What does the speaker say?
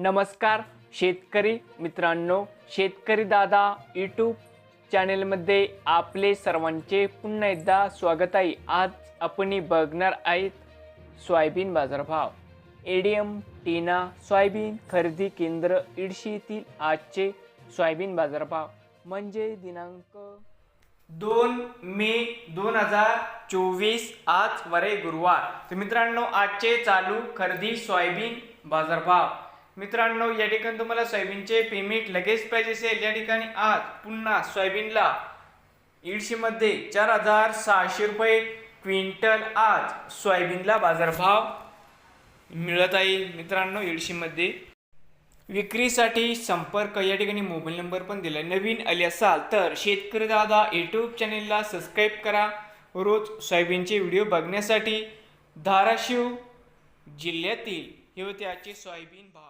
नमस्कार शेतकरी मित्रांनो शेतकरी दादा यूट्यूब चॅनेलमध्ये आपले सर्वांचे पुन्हा एकदा स्वागत आहे. आज आपण बघणार आहेत सोयाबीन बाजारभाव. एडीएम टीना सोयाबीन खरेदी केंद्र इडशी आजचे सोयाबीन बाजारभाव. म्हणजे दिनांक दोन मे दोन हजार चोवीस आज वरे गुरुवार. तर मित्रांनो आजचे चालू खरेदी सोयाबीन बाजारभाव. मित्रांनो या ठिकाणी तुम्हाला सोयाबीनचे पेमेंट लगेच पाहिजे असेल. या ठिकाणी आज पुन्हा सोयाबीनला ईडशीमध्ये चार हजार सहाशे रुपये क्विंटल आज सोयाबीनला बाजारभाव मिळत आहे. मित्रांनो मध्ये विक्रीसाठी संपर्क या ठिकाणी मोबाईल नंबर पण दिला नवीन आले असाल तर शेतकरी दादा यूट्यूब चॅनेलला सबस्क्राईब करा. रोज सोयाबीनचे व्हिडिओ बघण्यासाठी धाराशिव जिल्ह्यातील हे होते आजचे सोयाबीन भाव.